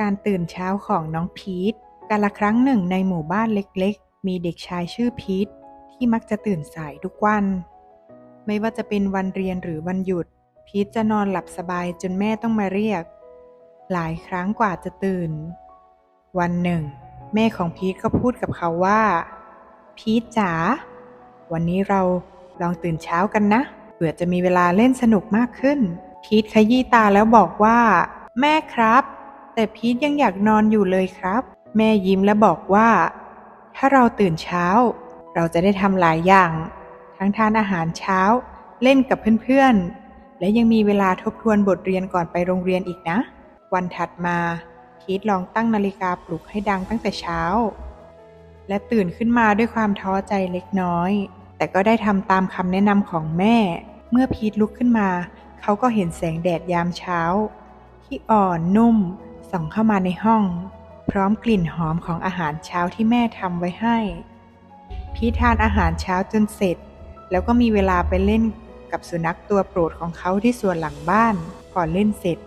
การตื่นเช้าของน้องพีทกาละครั้งหนึ่งในหมู่บ้านเล็กๆ มีเด็กชายชื่อพีทที่มักจะตื่นสายทุกวัน ไม่ว่าจะเป็นวันเรียนหรือวันหยุด พีทจะนอนหลับสบายจนแม่ต้องมาเรียก หลายครั้งกว่าจะตื่น วันหนึ่ง แม่ของพีทก็พูดกับเขาว่า พีทจ๋าวันนี้เราลองตื่นเช้ากันนะเผื่อจะมีเวลาเล่นสนุกมากขึ้น พีทขยี้ตาแล้วบอกว่า แม่ครับ แต่พีทยังอยากนอนอยู่เลยครับ แม่ยิ้มและบอกว่า ถ้าเราตื่นเช้า เราจะได้ทำหลายอย่าง ทั้งทานอาหารเช้า เล่นกับเพื่อนๆ และยังมีเวลาทบทวนบทเรียนก่อนไปโรงเรียนอีกนะ วันถัดมาพีทลองตั้งนาฬิกาปลุกให้ดังตั้งแต่เช้า และตื่นขึ้นมาด้วยความท้อใจเล็กน้อย แต่ก็ได้ทำตามคำแนะนำของแม่ เมื่อพีทลุกขึ้นมา เขาก็เห็นแสงแดดยามเช้า ที่อ่อนนุ่ม ส่องเข้ามาในห้อง พร้อมกลิ่นหอมของอาหารเช้าที่แม่ทำไว้ให้ พีททานอาหารเช้าจนเสร็จ แล้วก็มีเวลาไปเล่นกับสุนัขตัวโปรดของเขาที่สวนหลังบ้านก่อนเล่นเสร็จ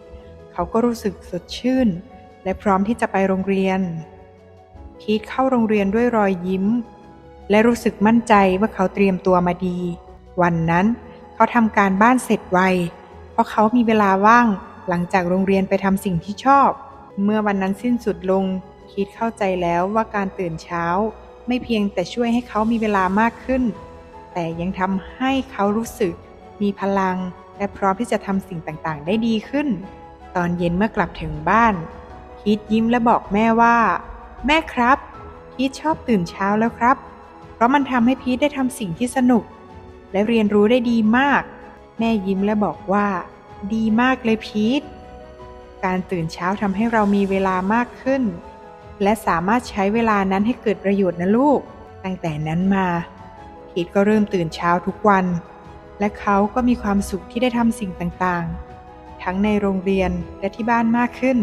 เขาก็รู้สึกสดชื่น และพร้อมที่จะไปโรงเรียน พีทเข้าโรงเรียนด้วยรอยยิ้ม และรู้สึกมั่นใจว่าเขาเตรียมตัวมาดี วันนั้นเขาทำการบ้านเสร็จไว เพราะเขามีเวลาว่างหลังจากโรงเรียนไปทำสิ่งที่ชอบ เมื่อวันนั้นสิ้นสุดลงพีทเข้าใจแล้วว่าการตื่นเช้า ไม่เพียงแต่ช่วยให้เขามีเวลามากขึ้น แต่ยังทำให้เขารู้สึก มีพลัง และพร้อมที่จะทำสิ่งต่างๆ ได้ดีขึ้น ตอนเย็นเมื่อกลับถึงบ้านพีทยิ้มและบอกแม่ว่า แม่ครับ พีทชอบตื่นเช้าแล้วครับ เพราะมันทำให้พีทได้ทำสิ่งที่สนุก และเรียนรู้ได้ดีมาก แม่ยิ้มและบอกว่า ดีมากเลยพีท การตื่นเช้าทำให้เรามีเวลามากขึ้น และสามารถใช้เวลานั้นให้เกิดประโยชน์นะลูก ตั้งแต่นั้นมาพีทก็เริ่มตื่นเช้าทุกวัน และเขาก็มีความสุขที่ได้ทำสิ่งต่างๆ ทั้งในโรงเรียนและที่บ้านมากขึ้น